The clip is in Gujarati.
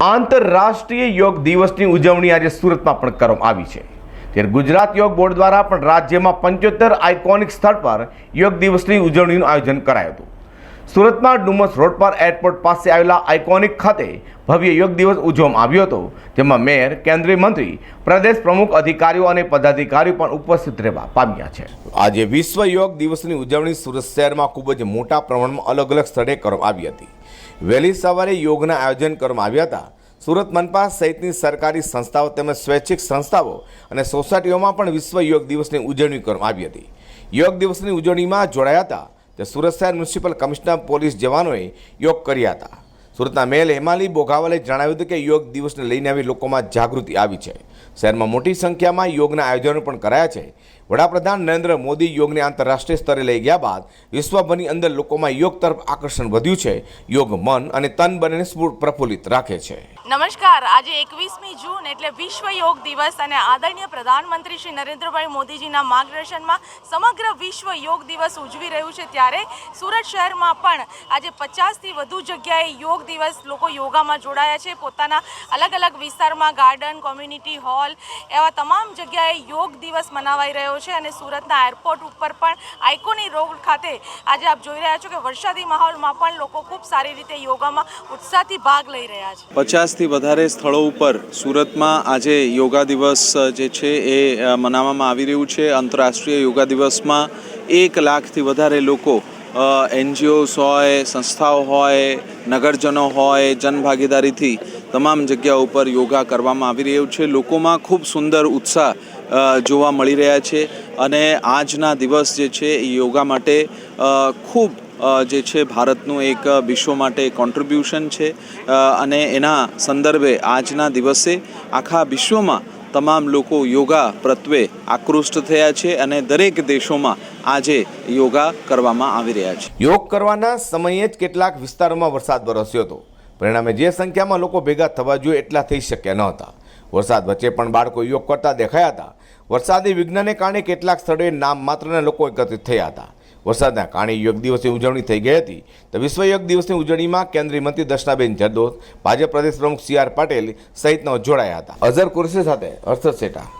આંતરરાષ્ટ્રીય યોગ દિવસની ઉજવણી આજે સુરતમાં પણ કરવામાં આવી છે. ત્યારે ગુજરાત યોગ બોર્ડ દ્વારા પણ રાજ્યમાં પંચોતેર આઇકોનિક સ્થળ પર યોગ દિવસની ઉજવણીનું આયોજન કરાયું હતું. સુરતમાં ડુમસ રોડ પર એરપોર્ટ પાસે આવેલા આઇકોનિક ખાતે ભવ્ય યોગ દિવસ ઉજવવામાં આવ્યો હતો, જેમાં મેયર, કેન્દ્રીય મંત્રી, પ્રદેશ પ્રમુખ અધિકારીઓ અને પદાધિકારીઓ પણ ઉપસ્થિત રહેવા પામ્યા છે. આજે વિશ્વ યોગ દિવસની ઉજવણી સુરત શહેરમાં ખૂબ જ મોટા પ્રમાણમાં અલગ અલગ સ્થળે કરવામાં આવી હતી. વહેલી સવારે યોગના આયોજન કરવામાં આવ્યા હતા. સુરત મનપા સહિતની સરકારી સંસ્થાઓ તેમજ સ્વૈચ્છિક સંસ્થાઓ અને સોસાયટીઓમાં પણ વિશ્વ યોગ દિવસની ઉજવણી કરવામાં આવી હતી. યોગ દિવસની ઉજવણીમાં જોડાયા હતા સુરત શહેર મ્યુનિસિપલ કમિશનર પોલીસ જવાનોએ યોગ કર્યા હતા. સુરતના મેલ હેમાલી બોઘાવાલે જણાવ્યું હતું કે યોગ દિવસને લઈને આવી લોકોમાં જાગૃતિ આવી છે. શહેરમાં મોટી સંખ્યામાં યોગના આયોજનો પણ કરાયા છે. વડાપ્રધાન નરેન્દ્ર મોદી યોગને આંતરરાષ્ટ્રીય સ્તરે લઈ ગયા બાદ વિશ્વભરની અંદર લોકોમાં યોગ તરફ આકર્ષણ વધ્યું છે. યોગ મન અને તન બંનેને સ્ફૂર્ત પ્રફુલ્લિત રાખે છે. નમસ્કાર. આજે એકવીસમી જૂન એટલે વિશ્વ યોગ દિવસ અને આદરણીય પ્રધાનમંત્રી શ્રી નરેન્દ્રભાઈ મોદીજીના માર્ગદર્શનમાં સમગ્ર વિશ્વ યોગ દિવસ ઉજવી રહ્યું છે. ત્યારે સુરત શહેરમાં પણ આજે પચાસથી વધુ જગ્યાએ યોગ દિવસ લોકો યોગામાં જોડાયા છે. પોતાના અલગ અલગ વિસ્તારમાં ગાર્ડન, કોમ્યુનિટી હોલ એવા તમામ જગ્યાએ યોગ દિવસ મનાવાઈ રહ્યો છે અને સુરતના એરપોર્ટ ઉપર પણ આઇકોની રોડ ખાતે આજે આપ જોઈ રહ્યા છો કે વરસાદી માહોલમાં પણ લોકો ખૂબ સારી રીતે યોગામાં ઉત્સાહથી ભાગ લઈ રહ્યા છે. પચાસથી વધારે સ્થળો ઉપર સુરતમાં આજે યોગા દિવસ જે છે એ મનાવવામાં આવી રહ્યું છે. આંતરરાષ્ટ્રીય યોગા દિવસમાં એક લાખથી વધારે લોકો એનજીઓસ હોય, સંસ્થાઓ હોય, નગરજનો હોય, જનભાગીદારીથી તમામ જગ્યા ઉપર યોગા કરવામાં આવી રહ્યું છે. લોકોમાં ખૂબ સુંદર ઉત્સાહ જોવા મળી રહ્યા છે. અને આજના દિવસ જે છે એ યોગા માટે ખૂબ જે છે ભારતનું એક વિશ્વ માટે કોન્ટ્રીબ્યુશન છે. અને એના સંદર્ભે આજના દિવસે આખા વિશ્વમાં તમામ લોકો યોગા પ્રત્યે આકૃષ્ટ થયા છે અને દરેક દેશોમાં આજે યોગા કરવામાં આવી રહ્યા છે. યોગ કરવાના સમયે જ કેટલાક વિસ્તારોમાં વરસાદ વરસ્યો હતો. પરિણામે જે સંખ્યામાં લોકો ભેગા થવા જોઈએ એટલા થઈ શક્યા ન હતા. વરસાદ વચ્ચે પણ બાળકો યોગ કરતા દેખાયા હતા. વરસાદી વિઘ્નને કારણે કેટલાક સ્થળોએ નામ માત્રના લોકો એકત્રિત થયા હતા. વરસાદના કારણે યોગ દિવસની ઉજવણી થઈ ગઈ હતી. તો વિશ્વ યોગ દિવસની ઉજવણીમાં કેન્દ્રીય મંત્રી દર્શનાબેન જરદોત, ભાજપ પ્રદેશ પ્રમુખ સી આર પાટેલ સહિતનો જોડાયા હતા. અઝર કુરશી સાથે હર્ષદ શેઠા